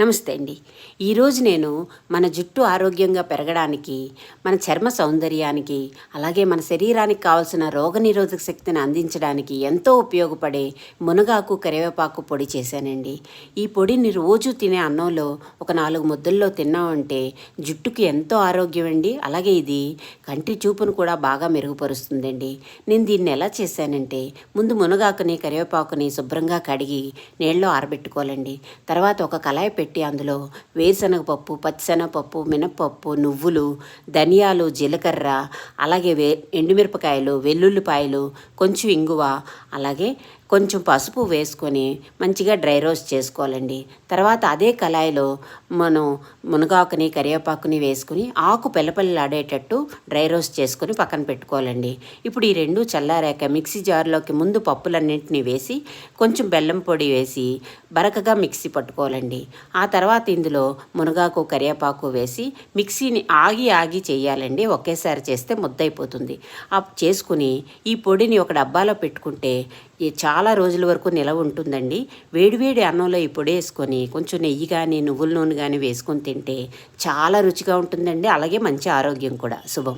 నమస్తే అండి. ఈరోజు నేను మన జుట్టు ఆరోగ్యంగా పెరగడానికి మన చర్మ సౌందర్యానికి అలాగే మన శరీరానికి కావాల్సిన రోగనిరోధక శక్తిని అందించడానికి ఎంతో ఉపయోగపడే మునగాకు కరివేపాకు పొడి చేశానండి. ఈ పొడిని రోజు తినే అన్నంలో ఒక నాలుగు ముద్దల్లో తిన్నామంటే జుట్టుకి ఎంతో ఆరోగ్యం అండి. అలాగే ఇది కంటి చూపును కూడా బాగా మెరుగుపరుస్తుందండి. నేను దీన్ని ఎలా చేశానంటే ముందు మునగాకుని కరివేపాకుని శుభ్రంగా కడిగి నీళ్ళలో ఆరబెట్టుకోవాలండి. తర్వాత ఒక కళాయి పెట్టి పెట్టి అందులో వేరుశనగపప్పు పచ్చిశనగపప్పు మినప్పప్పు నువ్వులు ధనియాలు జీలకర్ర అలాగే వే ఎండుమిరపకాయలు వెల్లుల్లిపాయలు కొంచెం ఇంగువ అలాగే కొంచెం పసుపు వేసుకొని మంచిగా డ్రై రోస్ట్ చేసుకోవాలండి. తర్వాత అదే కళాయిలో మనం మునగాకుని కరివేపాకుని వేసుకుని ఆకు పెళ్ళపెళ్ళలాడేటట్టు డ్రై రోస్ట్ చేసుకొని పక్కన పెట్టుకోవాలండి. ఇప్పుడు ఈ రెండు చల్లారాక మిక్సీ జార్లోకి ముందు పప్పులన్నింటినీ వేసి కొంచెం బెల్లం పొడి వేసి బరకగా మిక్సీ పట్టుకోవాలండి. ఆ తర్వాత ఇందులో మునగాకు కరివేపాకు వేసి మిక్సీని ఆగి ఆగి చేయాలండి. ఒకేసారి చేస్తే ముద్దయిపోతుంది. ఆ చేసుకుని ఈ పొడిని ఒక డబ్బాలో పెట్టుకుంటే ఈ చాలా రోజుల వరకు నిలవ ఉంటుందండి. వేడివేడి అన్నంలో ఈ పొడి వేసుకొని కొంచెం నెయ్యి కానీ నువ్వుల నూనె కానీ వేసుకొని తింటే చాలా రుచిగా ఉంటుందండి. అలాగే మంచి ఆరోగ్యం కూడా. శుభం.